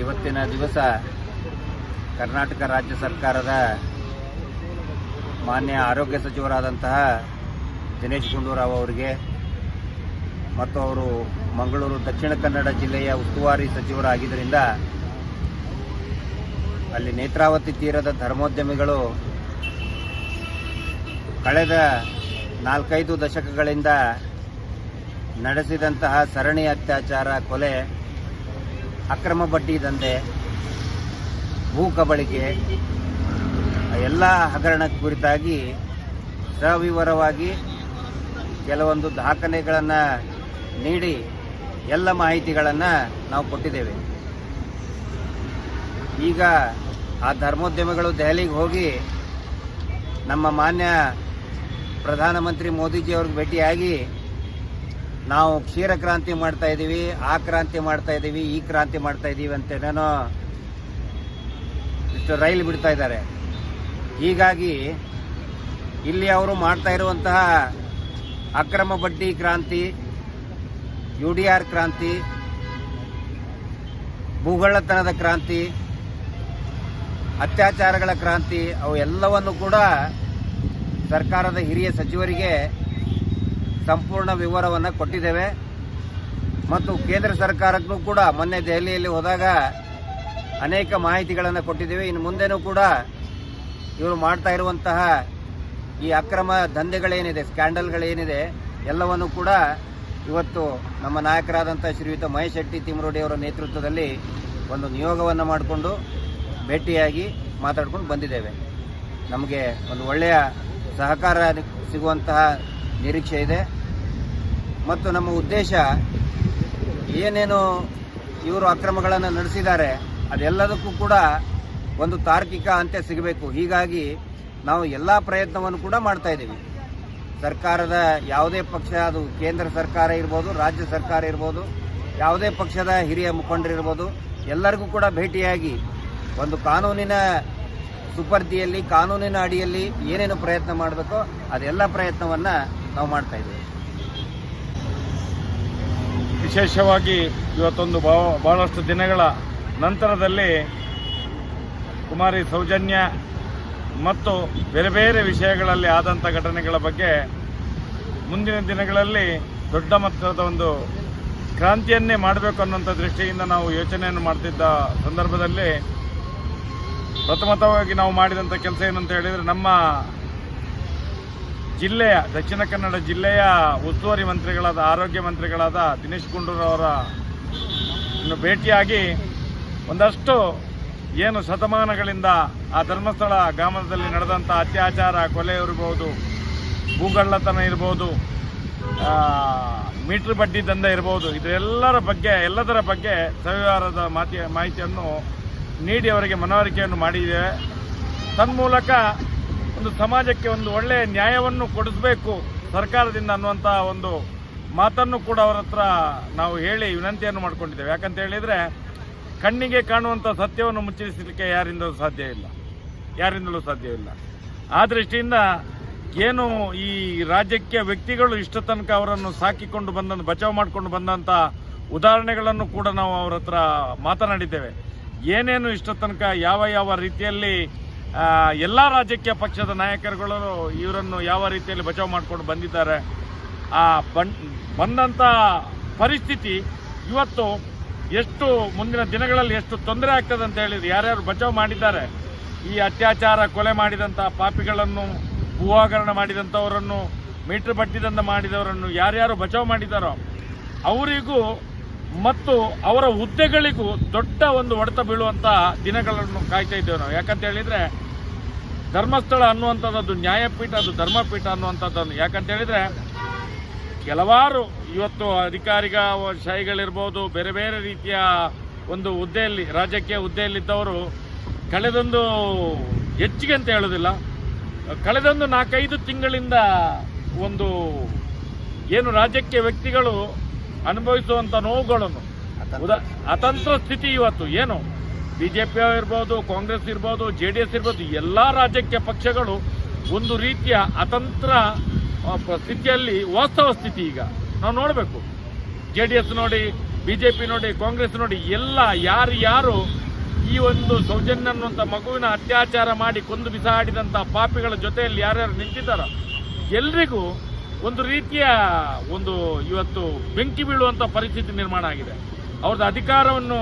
ಇವತ್ತಿನ ದಿವಸ ಕರ್ನಾಟಕ ರಾಜ್ಯ ಸರ್ಕಾರದ ಮಾನ್ಯ ಆರೋಗ್ಯ ಸಚಿವರಾದಂತಹ ದಿನೇಶ್ ಗುಂಡೂರಾವ್ ಅವರಿಗೆ ಮತ್ತು ಅವರು ಮಂಗಳೂರು ದಕ್ಷಿಣ ಕನ್ನಡ ಜಿಲ್ಲೆಯ ಉಸ್ತುವಾರಿ ಸಚಿವರಾಗಿದ್ದರಿಂದ ಅಲ್ಲಿ ನೇತ್ರಾವತಿ ತೀರದ ಧರ್ಮೋದ್ಯಮಿಗಳು ಕಳೆದ ನಾಲ್ಕೈದು ದಶಕಗಳಿಂದ ನಡೆಸಿದಂತಹ ಸರಣಿ ಅತ್ಯಾಚಾರ ಕೊಲೆ ಅಕ್ರಮ ಬಡ್ಡಿ ದಂಧೆ, ಭೂ ಕಬಳಿಕೆ ಎಲ್ಲ ಹಗರಣ ಕುರಿತಾಗಿ ಸವಿವರವಾಗಿ ಕೆಲವೊಂದು ದಾಖಲೆಗಳನ್ನು ನೀಡಿ ಎಲ್ಲ ಮಾಹಿತಿಗಳನ್ನು ನಾವು ಕೊಟ್ಟಿದ್ದೇವೆ. ಈಗ ಆ ಧರ್ಮೋದ್ಯಮಗಳು ದೆಹಲಿಗೆ ಹೋಗಿ ನಮ್ಮ ಮಾನ್ಯ ಪ್ರಧಾನಮಂತ್ರಿ ಮೋದಿಜಿ ಅವ್ರಿಗೆ ಭೇಟಿಯಾಗಿ ನಾವು ಕ್ಷೀರ ಕ್ರಾಂತಿ ಮಾಡ್ತಾ ಇದ್ದೀವಿ ಆ ಕ್ರಾಂತಿ ಮಾಡ್ತಾ ಇದ್ದೀವಿ ಈ ಕ್ರಾಂತಿ ಮಾಡ್ತಾ ಇದ್ದೀವಿ ಅಂತೇನೇನೋ ಇಷ್ಟು ರೈಲು ಬಿಡ್ತಾ ಇದ್ದಾರೆ. ಹೀಗಾಗಿ ಇಲ್ಲಿ ಅವರು ಮಾಡ್ತಾ ಇರುವಂತಹ ಅಕ್ರಮ ಬಡ್ಡಿ ಕ್ರಾಂತಿ, ಯು ಡಿ ಆರ್ ಕ್ರಾಂತಿ, ಭೂಗಳ್ಳತನದ ಕ್ರಾಂತಿ, ಅತ್ಯಾಚಾರಗಳ ಕ್ರಾಂತಿ, ಅವು ಎಲ್ಲವನ್ನು ಕೂಡ ಸರ್ಕಾರದ ಹಿರಿಯ ಸಚಿವರಿಗೆ ಸಂಪೂರ್ಣ ವಿವರವನ್ನು ಕೊಟ್ಟಿದ್ದೇವೆ. ಮತ್ತು ಕೇಂದ್ರ ಸರ್ಕಾರಕ್ಕೂ ಕೂಡ ಮೊನ್ನೆ ದೆಹಲಿಯಲ್ಲಿ ಹೋದಾಗ ಅನೇಕ ಮಾಹಿತಿಗಳನ್ನು ಕೊಟ್ಟಿದ್ದೇವೆ. ಇನ್ನು ಮುಂದೆನೂ ಕೂಡ ಇವರು ಮಾಡ್ತಾ ಇರುವಂತಹ ಈ ಅಕ್ರಮ ದಂಧೆಗಳೇನಿದೆ, ಸ್ಕ್ಯಾಂಡಲ್ಗಳೇನಿದೆ, ಎಲ್ಲವನ್ನು ಕೂಡ ಇವತ್ತು ನಮ್ಮ ನಾಯಕರಾದಂಥ ಶ್ರೀಯುತ ಮಹೇಶ್ ಶೆಟ್ಟಿ ತಿಮರೋಡಿ ಅವರ ನೇತೃತ್ವದಲ್ಲಿ ಒಂದು ನಿಯೋಗವನ್ನು ಮಾಡಿಕೊಂಡು ಭೇಟಿಯಾಗಿ ಮಾತಾಡ್ಕೊಂಡು ಬಂದಿದ್ದೇವೆ. ನಮಗೆ ಒಂದು ಒಳ್ಳೆಯ ಸಹಕಾರ ಸಿಗುವಂತಹ ನಿರೀಕ್ಷೆ ಇದೆ. ಮತ್ತು ನಮ್ಮ ಉದ್ದೇಶ ಏನೇನು ಇವರು ಅಕ್ರಮಗಳನ್ನು ನಡೆಸಿದ್ದಾರೆ, ಅದೆಲ್ಲದಕ್ಕೂ ಕೂಡ ಒಂದು ತಾರ್ಕಿಕ ಅಂತ್ಯ ಸಿಗಬೇಕು. ಹೀಗಾಗಿ ನಾವು ಎಲ್ಲ ಪ್ರಯತ್ನವನ್ನು ಕೂಡ ಮಾಡ್ತಾ ಇದ್ದೀವಿ. ಸರ್ಕಾರದ ಯಾವುದೇ ಪಕ್ಷ, ಅದು ಕೇಂದ್ರ ಸರ್ಕಾರ ಇರ್ಬೋದು, ರಾಜ್ಯ ಸರ್ಕಾರ ಇರ್ಬೋದು, ಯಾವುದೇ ಪಕ್ಷದ ಹಿರಿಯ ಮುಖಂಡರಿರ್ಬೋದು, ಎಲ್ಲರಿಗೂ ಕೂಡ ಭೇಟಿಯಾಗಿ ಒಂದು ಕಾನೂನಿನ ಸುಪರ್ದಿಯಲ್ಲಿ, ಕಾನೂನಿನ ಅಡಿಯಲ್ಲಿ ಏನೇನು ಪ್ರಯತ್ನ ಮಾಡಬೇಕೋ ಅದೆಲ್ಲ ಪ್ರಯತ್ನವನ್ನು ನಾವು ಮಾಡ್ತಾ ಇದ್ದೀವಿ. ವಿಶೇಷವಾಗಿ ಇವತ್ತೊಂದು ಬಹ- ಬಹಳಷ್ಟು ದಿನಗಳ ನಂತರದಲ್ಲಿ ಕುಮಾರಿ ಸೌಜನ್ಯ ಮತ್ತು ಬೇರೆ ಬೇರೆ ವಿಷಯಗಳಲ್ಲಿ ಆದಂಥ ಘಟನೆಗಳ ಬಗ್ಗೆ ಮುಂದಿನ ದಿನಗಳಲ್ಲಿ ದೊಡ್ಡ ಮಟ್ಟದ ಒಂದು ಕ್ರಾಂತಿಯನ್ನೇ ಮಾಡಬೇಕು ಅನ್ನುವಂಥ ದೃಷ್ಟಿಯಿಂದ ನಾವು ಯೋಚನೆಯನ್ನು ಮಾಡ್ತಿದ್ದ ಸಂದರ್ಭದಲ್ಲಿ ಪ್ರಥಮತವಾಗಿ ನಾವು ಮಾಡಿದಂಥ ಕೆಲಸ ಏನಂತ ಹೇಳಿದರೆ ನಮ್ಮ ಜಿಲ್ಲೆಯ, ದಕ್ಷಿಣ ಕನ್ನಡ ಜಿಲ್ಲೆಯ ಉಸ್ತುವಾರಿ ಮಂತ್ರಿಗಳಾದ, ಆರೋಗ್ಯ ಮಂತ್ರಿಗಳಾದ ದಿನೇಶ್ ಗುಂಡೂರವರ ಇನ್ನು ಭೇಟಿಯಾಗಿ ಒಂದಷ್ಟು ಏನು ಶತಮಾನಗಳಿಂದ ಆ ಧರ್ಮಸ್ಥಳ ಗ್ರಾಮದಲ್ಲಿ ನಡೆದಂಥ ಅತ್ಯಾಚಾರ, ಕೊಲೆ ಇರಬಹುದು ಭೂಗಳ್ಳತನ ಇರ್ಬೋದು ಮೀಟ್ರ್ ಮೀಟರ್ ಬಡ್ಡಿ ದಂಧೆ ಇರ್ಬೋದು, ಇದೆಲ್ಲರ ಬಗ್ಗೆ, ಎಲ್ಲದರ ಬಗ್ಗೆ ಸವಿವಾರದ ಮಾತಿ, ಮಾಹಿತಿಯನ್ನು ನೀಡಿ ಅವರಿಗೆ ಮನವರಿಕೆಯನ್ನು ಮಾಡಿದ್ದೇವೆ. ತನ್ಮೂಲಕ ಒಂದು ಸಮಾಜಕ್ಕೆ ಒಂದು ಒಳ್ಳೆಯ ನ್ಯಾಯವನ್ನು ಕೊಡಿಸಬೇಕು ಸರ್ಕಾರದಿಂದ ಅನ್ನುವಂಥ ಒಂದು ಮಾತನ್ನು ಕೂಡ ಅವರ ಹತ್ರ ನಾವು ಹೇಳಿ ವಿನಂತಿಯನ್ನು ಮಾಡಿಕೊಂಡಿದ್ದೇವೆ. ಯಾಕಂತ ಹೇಳಿದರೆ ಕಣ್ಣಿಗೆ ಕಾಣುವಂಥ ಸತ್ಯವನ್ನು ಮುಚ್ಚಿಸಲಿಕ್ಕೆ ಯಾರಿಂದಲೂ ಸಾಧ್ಯ ಇಲ್ಲ. ಯಾರಿಂದಲೂ ಸಾಧ್ಯವಿಲ್ಲ ಆ ದೃಷ್ಟಿಯಿಂದ ಏನು ಈ ರಾಜ್ಯಕ್ಕೆ ವ್ಯಕ್ತಿಗಳು ಇಷ್ಟು ತನಕ ಅವರನ್ನು ಸಾಕಿಕೊಂಡು ಬಂದ ಬಚಾವ್ ಮಾಡಿಕೊಂಡು ಬಂದಂಥ ಉದಾಹರಣೆಗಳನ್ನು ಕೂಡ ನಾವು ಅವರ ಹತ್ರ ಮಾತನಾಡಿದ್ದೇವೆ. ಏನೇನು ಇಷ್ಟು ತನಕ ಯಾವ ಯಾವ ರೀತಿಯಲ್ಲಿ ಎಲ್ಲ ರಾಜಕೀಯ ಪಕ್ಷದ ನಾಯಕರುಗಳು ಇವರನ್ನು ಯಾವ ರೀತಿಯಲ್ಲಿ ಬಚಾವ್ ಮಾಡಿಕೊಂಡು ಬಂದಿದ್ದಾರೆ, ಆ ಬನ್ ಪರಿಸ್ಥಿತಿ ಇವತ್ತು ಎಷ್ಟು ಮುಂದಿನ ದಿನಗಳಲ್ಲಿ ಎಷ್ಟು ತೊಂದರೆ ಆಗ್ತದೆ ಅಂತ ಹೇಳಿದ್ರು ಯಾರ್ಯಾರು ಬಚಾವ್ ಮಾಡಿದ್ದಾರೆ, ಈ ಅತ್ಯಾಚಾರ, ಕೊಲೆ ಮಾಡಿದಂಥ ಪಾಪಿಗಳನ್ನು ಭೂಹಗರಣ ಮಾಡಿದಂಥವರನ್ನು ಮೀಟರ್ ಬಟ್ಟಿದಂತ ಮಾಡಿದವರನ್ನು ಯಾರ್ಯಾರು ಬಚಾವ್ ಮಾಡಿದ್ದಾರೋ ಅವರಿಗೂ ಮತ್ತು ಅವರ ಹುದ್ದೆಗಳಿಗೂ ದೊಡ್ಡ ಒಂದು ಹೊಡೆತ ಬೀಳುವಂಥ ದಿನಗಳನ್ನು ಕಾಯ್ತಾ ಇದ್ದೇವೆ ನಾವು. ಯಾಕಂತ ಹೇಳಿದರೆ ಧರ್ಮಸ್ಥಳ ಅನ್ನುವಂಥದ್ದು ನ್ಯಾಯಪೀಠ ಅದು ಧರ್ಮಪೀಠ ಅನ್ನುವಂಥದ್ದನ್ನು. ಯಾಕಂತ ಹೇಳಿದರೆ ಕೆಲವಾರು ಇವತ್ತು ಅಧಿಕಾರಿಗ ಶಾಹಿಗಳಿರ್ಬೋದು ಬೇರೆ ಬೇರೆ ರೀತಿಯ ಒಂದು ಹುದ್ದೆಯಲ್ಲಿ ರಾಜಕೀಯ ಹುದ್ದೆಯಲ್ಲಿದ್ದವರು ಕಳೆದೊಂದು ಹೆಚ್ಚಿಗೆ ಅಂತ ಹೇಳೋದಿಲ್ಲ ಕಳೆದೊಂದು ನಾಲ್ಕೈದು ತಿಂಗಳಿಂದ ಒಂದು ಏನು ರಾಜಕೀಯ ವ್ಯಕ್ತಿಗಳು ಅನುಭವಿಸುವಂಥ ನೋವುಗಳನ್ನು. ಅತಂತ್ರ ಸ್ಥಿತಿ ಇವತ್ತು. ಏನು? ಬಿಜೆಪಿ ಇರ್ಬೋದು, ಕಾಂಗ್ರೆಸ್ ಇರ್ಬೋದು, ಜೆ ಡಿ ಎಸ್ ಇರ್ಬೋದು, ಎಲ್ಲ ರಾಜಕೀಯ ಪಕ್ಷಗಳು ಒಂದು ರೀತಿಯ ಅತಂತ್ರ ಸ್ಥಿತಿಯಲ್ಲಿ ವಾಸ್ತವ ಸ್ಥಿತಿ ಈಗ. ನಾವು ನೋಡಬೇಕು. ಜೆ ಡಿ ಎಸ್ ನೋಡಿ, ಬಿಜೆಪಿ ನೋಡಿ, ಕಾಂಗ್ರೆಸ್ ನೋಡಿ, ಎಲ್ಲ ಯಾರು ಯಾರು ಈ ಒಂದು ಸೌಜನ್ಯ ಅನ್ನುವಂಥ ಮಗುವಿನ ಅತ್ಯಾಚಾರ ಮಾಡಿ ಕೊಂದು ಬಿಸಾಡಿದಂಥ ಪಾಪಿಗಳ ಜೊತೆಯಲ್ಲಿ ಯಾರ್ಯಾರು ನಿಂತಿದ್ದಾರೋ, ಎಲ್ರಿಗೂ ಒಂದು ರೀತಿಯ ಒಂದು ಇವತ್ತು ಬೆಂಕಿ ಬೀಳುವಂಥ ಪರಿಸ್ಥಿತಿ ನಿರ್ಮಾಣ ಆಗಿದೆ. ಅವ್ರದ್ದು ಅಧಿಕಾರವನ್ನು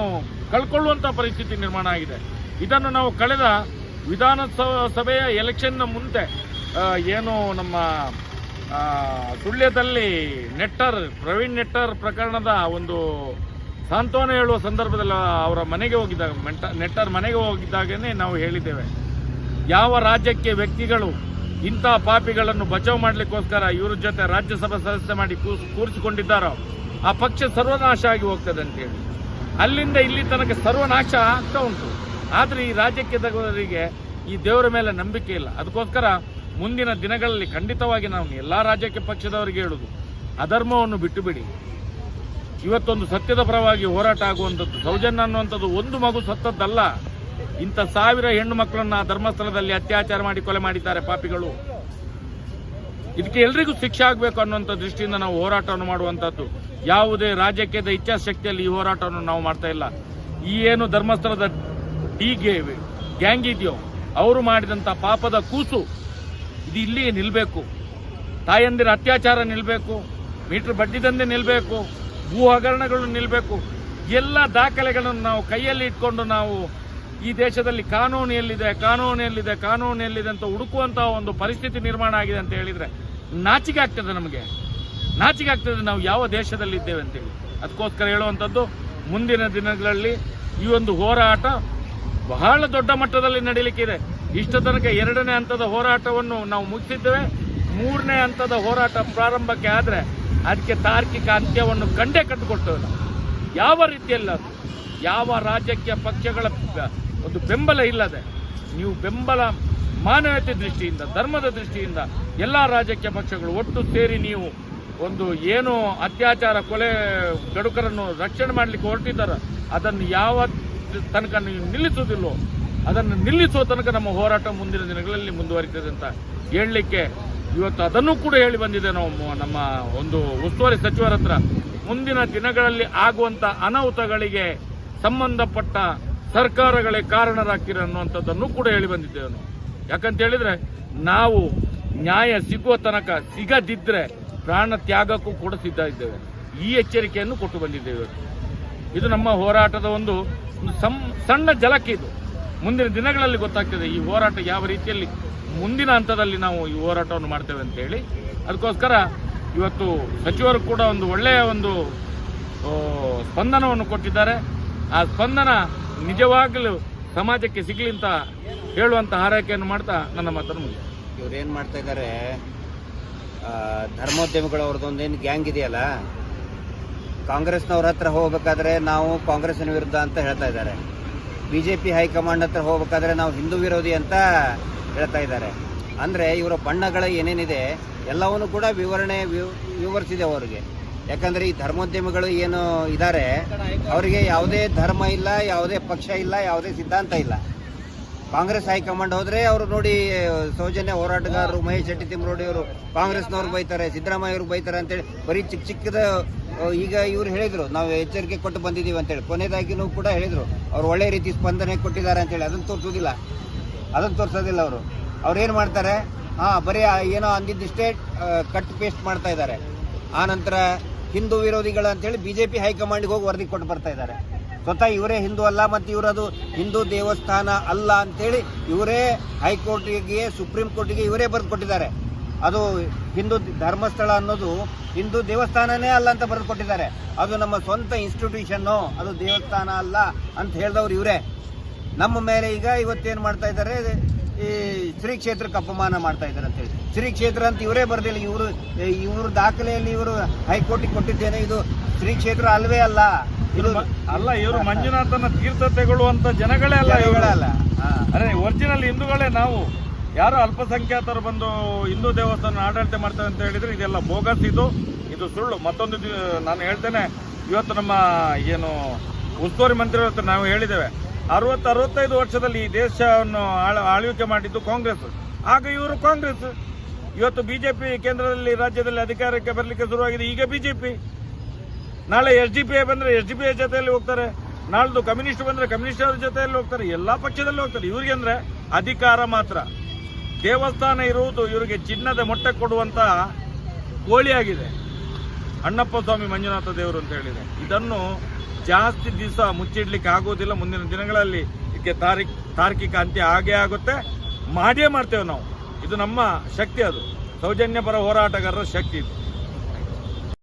ಕಳ್ಕೊಳ್ಳುವಂಥ ಪರಿಸ್ಥಿತಿ ನಿರ್ಮಾಣ ಆಗಿದೆ. ಇದನ್ನು ನಾವು ಕಳೆದ ವಿಧಾನಸಭೆಯ ಸಭೆಯ ಎಲೆಕ್ಷನ್ನ ಮುಂದೆ ಏನು ನಮ್ಮ ಸುಳ್ಯದಲ್ಲಿ ನೆಟ್ಟರ್, ಪ್ರವೀಣ್ ನೆಟ್ಟರ್ ಪ್ರಕರಣದ ಒಂದು ಸಾಂತ್ವನ ಹೇಳುವ ಸಂದರ್ಭದಲ್ಲಿ ಅವರ ಮನೆಗೆ ಹೋಗಿದ್ದಾಗ ನೆಟ್ಟರ್ ಮನೆಗೆ ಹೋಗಿದ್ದಾಗನೇ ನಾವು ಹೇಳಿದ್ದೇವೆ. ಯಾವ ರಾಜ್ಯಕ್ಕೆ ವ್ಯಕ್ತಿಗಳು ಇಂಥ ಪಾಪಿಗಳನ್ನು ಬಚಾವ್ ಮಾಡಲಿಕ್ಕೋಸ್ಕರ ಇವ್ರ ಜೊತೆ ರಾಜ್ಯಸಭಾ ಸದಸ್ಯ ಮಾಡಿ ಕೂರಿಸಿಕೊಂಡಿದ್ದಾರೋ, ಆ ಪಕ್ಷ ಸರ್ವನಾಶ ಆಗಿ ಹೋಗ್ತದೆ ಅಂತೇಳಿ ಅಲ್ಲಿಂದ ಇಲ್ಲಿ ತನಕ ಸರ್ವನಾಶ ಆಗ್ತಾ ಉಂಟು. ಆದರೆ ಈ ರಾಜ್ಯಕ್ಕೆ ತಗೋರಿಗೆ ಈ ದೇವರ ಮೇಲೆ ನಂಬಿಕೆ ಇಲ್ಲ. ಅದಕ್ಕೋಸ್ಕರ ಮುಂದಿನ ದಿನಗಳಲ್ಲಿ ಖಂಡಿತವಾಗಿ ನಾವು ಎಲ್ಲ ರಾಜ್ಯಕ್ಕೆ ಪಕ್ಷದವರಿಗೆ ಹೇಳುದು, ಅಧರ್ಮವನ್ನು ಬಿಟ್ಟು ಬಿಡಿ ಇವತ್ತೊಂದು ಸತ್ಯದ ಪರವಾಗಿ ಹೋರಾಟ ಆಗುವಂಥದ್ದು, ಸೌಜನ್ಯ ಅನ್ನುವಂಥದ್ದು ಒಂದು ಮಗು ಸತ್ತದ್ದಲ್ಲ. ಇಂಥ ಸಾವಿರ ಹೆಣ್ಣು ಮಕ್ಕಳನ್ನ ಧರ್ಮಸ್ಥಳದಲ್ಲಿ ಅತ್ಯಾಚಾರ ಮಾಡಿ ಕೊಲೆ ಮಾಡಿದ್ದಾರೆ ಪಾಪಿಗಳು. ಇದಕ್ಕೆ ಎಲ್ರಿಗೂ ಶಿಕ್ಷೆ ಆಗಬೇಕು ಅನ್ನುವಂಥ ದೃಷ್ಟಿಯಿಂದ ನಾವು ಹೋರಾಟವನ್ನು ಮಾಡುವಂಥದ್ದು. ಯಾವುದೇ ರಾಜಕೀಯದ ಇಚ್ಛಾಶಕ್ತಿಯಲ್ಲಿ ಈ ಹೋರಾಟವನ್ನು ನಾವು ಮಾಡ್ತಾ ಇಲ್ಲ. ಈ ಏನು ಧರ್ಮಸ್ಥಳದ ಡಿ ಗ್ಯಾಂಗ್ ಇದೆಯೋ, ಅವರು ಮಾಡಿದಂಥ ಪಾಪದ ಕೂಸು, ಇದು ಇಲ್ಲಿ ನಿಲ್ಲಬೇಕು ತಾಯಂದಿರ ಅತ್ಯಾಚಾರ ನಿಲ್ಲಬೇಕು ಮೀಟರ್ ಬಡ್ಡಿದಂದೆ ನಿಲ್ಲಬೇಕು ಭೂ ಹಗರಣಗಳು ನಿಲ್ಲಬೇಕು ಎಲ್ಲ ದಾಖಲೆಗಳನ್ನು ನಾವು ಕೈಯಲ್ಲಿ ಇಟ್ಕೊಂಡು ನಾವು ಈ ದೇಶದಲ್ಲಿ ಕಾನೂನು ಎಲ್ಲಿದೆ ಕಾನೂನು ಎಲ್ಲಿದೆ ಕಾನೂನು ಎಲ್ಲಿದೆ ಅಂತ ಹುಡುಕುವಂತಹ ಒಂದು ಪರಿಸ್ಥಿತಿ ನಿರ್ಮಾಣ ಆಗಿದೆ ಅಂತ ಹೇಳಿದ್ರೆ ನಾಚಿಕೆ ಆಗ್ತದೆ ನಮಗೆ. ನಾಚಿಕೆ ಆಗ್ತದೆ ನಾವು ಯಾವ ದೇಶದಲ್ಲಿದ್ದೇವೆ ಅಂತೇಳಿ. ಅದಕ್ಕೋಸ್ಕರ ಹೇಳುವಂಥದ್ದು, ಮುಂದಿನ ದಿನಗಳಲ್ಲಿ ಈ ಒಂದು ಹೋರಾಟ ಬಹಳ ದೊಡ್ಡ ಮಟ್ಟದಲ್ಲಿ ನಡೀಲಿಕ್ಕಿದೆ ಇಷ್ಟು ತನಕ ಎರಡನೇ ಹಂತದ ಹೋರಾಟವನ್ನು ನಾವು ಮುಗಿಸಿದ್ದೇವೆ. ಮೂರನೇ ಹಂತದ ಹೋರಾಟ ಪ್ರಾರಂಭಕ್ಕೆ ಆದರೆ ಅದಕ್ಕೆ ತಾರ್ಕಿಕ ಅಂತ್ಯವನ್ನು ಕಂಡೇ ಕಟ್ಟಿಕೊಡ್ತೇವೆ ನಾವು. ಯಾವ ರೀತಿಯಲ್ಲ ಯಾವ ರಾಜಕೀಯ ಪಕ್ಷಗಳ ಒಂದು ಬೆಂಬಲ ಇಲ್ಲದೆ, ನೀವು ಬೆಂಬಲ ಮಾನವೀಯತೆ ದೃಷ್ಟಿಯಿಂದ, ಧರ್ಮದ ದೃಷ್ಟಿಯಿಂದ ಎಲ್ಲ ರಾಜಕೀಯ ಪಕ್ಷಗಳು ಒಟ್ಟು ಸೇರಿ ನೀವು ಒಂದು ಏನು ಅತ್ಯಾಚಾರ, ಕೊಲೆ, ಗಡುಕರನ್ನು ರಕ್ಷಣೆ ಮಾಡಲಿಕ್ಕೆ ಹೊರಟಿದ್ದಾರೆ. ಅದನ್ನು ಯಾವ ತನಕ ನೀವು ನಿಲ್ಲಿಸುವುದಿಲ್ಲೋ, ಅದನ್ನು ನಿಲ್ಲಿಸುವ ತನಕ ನಮ್ಮ ಹೋರಾಟ ಮುಂದಿನ ದಿನಗಳಲ್ಲಿ ಮುಂದುವರಿತದೆ ಅಂತ ಹೇಳಲಿಕ್ಕೆ ಇವತ್ತು ಅದನ್ನು ಕೂಡ ಹೇಳಿ ಬಂದಿದೆ ನಾವು ನಮ್ಮ ಒಂದು ಉಸ್ತುವಾರಿ ಸಚಿವರ ಹತ್ರ. ಮುಂದಿನ ದಿನಗಳಲ್ಲಿ ಆಗುವಂತ ಅನಾಹುತಗಳಿಗೆ ಸಂಬಂಧಪಟ್ಟ ಸರ್ಕಾರಗಳೇ ಕಾರಣರಾಗ್ತೀರ ಅನ್ನುವಂಥದ್ದನ್ನು ಕೂಡ ಹೇಳಿ ಬಂದಿದ್ದೇವೆ ಯಾಕಂತ ಹೇಳಿದ್ರೆ, ನಾವು ನ್ಯಾಯ ಸಿಗುವ ತನಕ ಸಿಗದಿದ್ರೆ ಪ್ರಾಣ ತ್ಯಾಗಕ್ಕೂ ಕೂಡ ಸಿದ್ಧ ಇದ್ದೇವೆ. ಈ ಎಚ್ಚರಿಕೆಯನ್ನು ಕೊಟ್ಟು ಬಂದಿದ್ದೇವೆ. ಇದು ನಮ್ಮ ಹೋರಾಟದ ಒಂದು ಸಂ- ಸಣ್ಣ ಜಲಕ್ಕೆ ಇದು. ಮುಂದಿನ ದಿನಗಳಲ್ಲಿ ಗೊತ್ತಾಗ್ತದೆ ಈ ಹೋರಾಟ ಯಾವ ರೀತಿಯಲ್ಲಿ ಮುಂದಿನ ಹಂತದಲ್ಲಿ ನಾವು ಈ ಹೋರಾಟವನ್ನು ಮಾಡ್ತೇವೆ ಅಂತ ಹೇಳಿ. ಅದಕ್ಕೋಸ್ಕರ ಇವತ್ತು ಸಚಿವರು ಕೂಡ ಒಂದು ಒಳ್ಳೆಯ ಒಂದು ಸ್ಪಂದನವನ್ನು ಕೊಟ್ಟಿದ್ದಾರೆ. ಆ ಸ್ಪಂದನ ನಿಜವಾಗಲೂ ಸಮಾಜಕ್ಕೆ ಸಿಗಲಿ ಅಂತ ಹೇಳುವಂತ ಹಾರೈಕೆಯನ್ನು ಮಾಡ್ತಾ ನನ್ನ ಮಾತನ್ನು ಮುಂದೆ ಇವ್ರು ಏನು ಮಾಡ್ತಾ ಇದ್ದಾರೆ ಧರ್ಮೋದ್ಯಮಿಗಳು ಅವ್ರದ್ದೊಂದೇನು ಗ್ಯಾಂಗ್ ಇದೆಯಲ್ಲ? ಕಾಂಗ್ರೆಸ್ನವ್ರ ಹತ್ರ ಹೋಗ್ಬೇಕಾದ್ರೆ ನಾವು ಕಾಂಗ್ರೆಸ್ನ ವಿರುದ್ಧ ಅಂತ ಹೇಳ್ತಾ ಇದ್ದಾರೆ. ಬಿಜೆಪಿ ಹೈಕಮಾಂಡ್ ಹತ್ರ ಹೋಗ್ಬೇಕಾದ್ರೆ ನಾವು ಹಿಂದೂ ವಿರೋಧಿ ಅಂತ ಹೇಳ್ತಾ ಇದ್ದಾರೆ. ಅಂದರೆ ಇವರ ಬಣ್ಣಗಳ ಏನೇನಿದೆ, ಎಲ್ಲವನ್ನು ಕೂಡ ವಿವರಣೆ ವಿವ್- ವಿವರಿಸಿದೆ ಅವರಿಗೆ. ಯಾಕಂದ್ರೆ ಈ ಧರ್ಮೋದ್ಯಮಿಗಳು ಏನು ಇದ್ದಾರೆ ಅವರಿಗೆ ಯಾವುದೇ ಧರ್ಮ ಇಲ್ಲ, ಯಾವುದೇ ಪಕ್ಷ ಇಲ್ಲ, ಯಾವುದೇ ಸಿದ್ಧಾಂತ ಇಲ್ಲ. ಕಾಂಗ್ರೆಸ್ ಹೈಕಮಾಂಡ್ ಹೋದ್ರೆ ಅವರು ನೋಡಿ, ಸೌಜನ್ಯ ಹೋರಾಟಗಾರರು ಮಹೇಶ್ ಶೆಟ್ಟಿ ತಿಮ್ಮರೋಡಿ ಅವರು ಕಾಂಗ್ರೆಸ್ನವ್ರು ಬೈತಾರೆ, ಸಿದ್ದರಾಮಯ್ಯ ಅವರು ಬೈತಾರೆ ಅಂತೇಳಿ ಬರೀ ಚಿಕ್ಕ ಚಿಕ್ಕದ ಈಗ ಇವ್ರು ಹೇಳಿದ್ರು, ನಾವು ಎಚ್ಚರಿಕೆ ಕೊಟ್ಟು ಬಂದಿದ್ದೀವಿ ಅಂತೇಳಿ. ಕೊನೆಯದಾಗಿನೂ ಕೂಡ ಹೇಳಿದರು, ಅವ್ರು ಒಳ್ಳೆ ರೀತಿ ಸ್ಪಂದನೆ ಕೊಟ್ಟಿದ್ದಾರೆ ಅಂತೇಳಿ. ಅದನ್ನು ತೋರಿಸೋದಿಲ್ಲ. ಅದನ್ನು ತೋರಿಸೋದಿಲ್ಲ ಅವರು. ಅವ್ರು ಏನು ಮಾಡ್ತಾರೆ? ಹಾಂ, ಬರೀ ಏನೋ ಅಂದಿದ್ದಿಷ್ಟೇ ಕಟ್ ಪೇಸ್ಟ್ ಮಾಡ್ತಾ ಇದ್ದಾರೆ. ಆ ನಂತರ ಹಿಂದೂ ವಿರೋಧಿಗಳು ಅಂತೇಳಿ ಬಿಜೆಪಿ ಹೈಕಮಾಂಡ್ಗೆ ಹೋಗಿ ವರದಿ ಕೊಟ್ಟು ಬರ್ತಾ ಇದ್ದಾರೆ. ಸ್ವತಃ ಇವರೇ ಹಿಂದೂ ಅಲ್ಲ ಮತ್ತು ಇವರದು ಹಿಂದೂ ದೇವಸ್ಥಾನ ಅಲ್ಲ ಅಂತೇಳಿ ಇವರೇ ಹೈಕೋರ್ಟಿಗೆ, ಸುಪ್ರೀಂ ಕೋರ್ಟಿಗೆ ಇವರೇ ಬರೆದು ಕೊಟ್ಟಿದ್ದಾರೆ. ಅದು ಹಿಂದೂ ಧರ್ಮಸ್ಥಳ ಅನ್ನೋದು ಹಿಂದೂ ದೇವಸ್ಥಾನನೇ ಅಲ್ಲ ಅಂತ ಬರೆದು ಕೊಟ್ಟಿದ್ದಾರೆ. ಅದು ನಮ್ಮ ಸ್ವಂತ ಇನ್ಸ್ಟಿಟ್ಯೂಷನ್ನು, ಅದು ದೇವಸ್ಥಾನ ಅಲ್ಲ ಅಂತ ಹೇಳಿದವ್ರು ಇವರೇ. ನಮ್ಮ ಮೇಲೆ ಈಗ ಇವತ್ತೇನು ಮಾಡ್ತಾ ಇದ್ದಾರೆ? ಈ ಶ್ರೀ ಕ್ಷೇತ್ರಕ್ಕೆ ಅಪಮಾನ ಮಾಡ್ತಾ ಇದ್ದಾರೆ ಅಂತೇಳಿ ಶ್ರೀ ಕ್ಷೇತ್ರ ಅಂತ ಇವರೇ ಬರ್ದಿಲ್ಲ ಇವರು ಇವರು ದಾಖಲೆಯಲ್ಲಿ ಇವರು ಹೈಕೋರ್ಟಿಗೆ ಕೊಟ್ಟಿದ್ದೇನೆ ಇದು ಶ್ರೀ ಕ್ಷೇತ್ರ ಅಲ್ವೇ ಅಲ್ಲ. ಇದು ಅಲ್ಲ ಇವರು ಮಂಜುನಾಥನ ತೀರ್ಥ ತೆಗೊಳ್ಳುವಂತ ಜನಗಳೇ ಅಲ್ಲ. ಹಾ. ಅರೆ ಒರಿಜಿನಲ್ ಹಿಂದೂಗಳೇ ನಾವು. ಯಾರು ಅಲ್ಪಸಂಖ್ಯಾತರು ಬಂದು ಹಿಂದೂ ದೇವಸ್ಥಾನ ಆಡಳಿತ ಮಾಡ್ತಾರೆ ಅಂತ ಹೇಳಿದ್ರೆ ಇದೆಲ್ಲ ಬೋಗಸ್ ಇದು. ಇದು ಸುಳ್ಳು. ಮತ್ತೊಂದು ನಾನು ಹೇಳ್ತೇನೆ. ಇವತ್ತು ನಮ್ಮ ಏನು ಉಸ್ತುವಾರಿ ಮಂತ್ರಿ ಹತ್ರ ನಾವು ಹೇಳಿದ್ದೇವೆ. ಅರವತ್ತು ಅರವತ್ತೈದು ವರ್ಷದಲ್ಲಿ ಈ ದೇಶವನ್ನು ಆಳ- ಆಳ್ವಿಕೆ ಮಾಡಿದ್ದು ಕಾಂಗ್ರೆಸ್. ಆಗ ಇವರು ಕಾಂಗ್ರೆಸ್. ಇವತ್ತು ಬಿಜೆಪಿ ಕೇಂದ್ರದಲ್ಲಿ ರಾಜ್ಯದಲ್ಲಿ ಅಧಿಕಾರಕ್ಕೆ ಬರಲಿಕ್ಕೆ ಶುರುವಾಗಿದೆ. ಈಗ ಬಿಜೆಪಿ. ನಾಳೆ ಎಸ್ ಡಿ ಪಿ ಐ ಬಂದ್ರೆ ಎಸ್ ಡಿ ಪಿ ಐ ಜೊತೆಯಲ್ಲಿ ಹೋಗ್ತಾರೆ. ನಾಳ್ದು ಕಮ್ಯುನಿಸ್ಟ್ ಬಂದ್ರೆ ಕಮ್ಯುನಿಸ್ಟ್ ಜೊತೆಯಲ್ಲಿ ಹೋಗ್ತಾರೆ. ಎಲ್ಲಾ ಪಕ್ಷದಲ್ಲಿ ಹೋಗ್ತಾರೆ. ಇವ್ರಿಗೆ ಅಂದ್ರೆ ಅಧಿಕಾರ ಮಾತ್ರ. ದೇವಸ್ಥಾನ ಇರುವುದು ಇವರಿಗೆ ಚಿನ್ನದ ಮೊಟ್ಟೆ ಕೊಡುವಂತ ಕೋಳಿಯಾಗಿದೆ ಅಣ್ಣಪ್ಪ ಸ್ವಾಮಿ ಮಂಜುನಾಥ ದೇವರು ಅಂತ ಹೇಳಿದೆ ಇದನ್ನು ಜಾಸ್ತಿ ದಿವಸ ಮುಚ್ಚಿಡ್ಲಿಕ್ಕೆ ಆಗೋದಿಲ್ಲ. ಮುಂದಿನ ದಿನಗಳಲ್ಲಿ ಇದಕ್ಕೆ ತಾರೀಕ್, ತಾರ್ಕಿಕ ಅಂತ್ಯ ಆಗೇ ಆಗುತ್ತೆ. ಮಾಡೇ ಮಾಡ್ತೇವೆ ನಾವು. ಇದು ನಮ್ಮ ಶಕ್ತಿ ಅದು. ಸೌಜನ್ಯ ಪರ ಹೋರಾಟಗಾರರ ಶಕ್ತಿ ಇದು.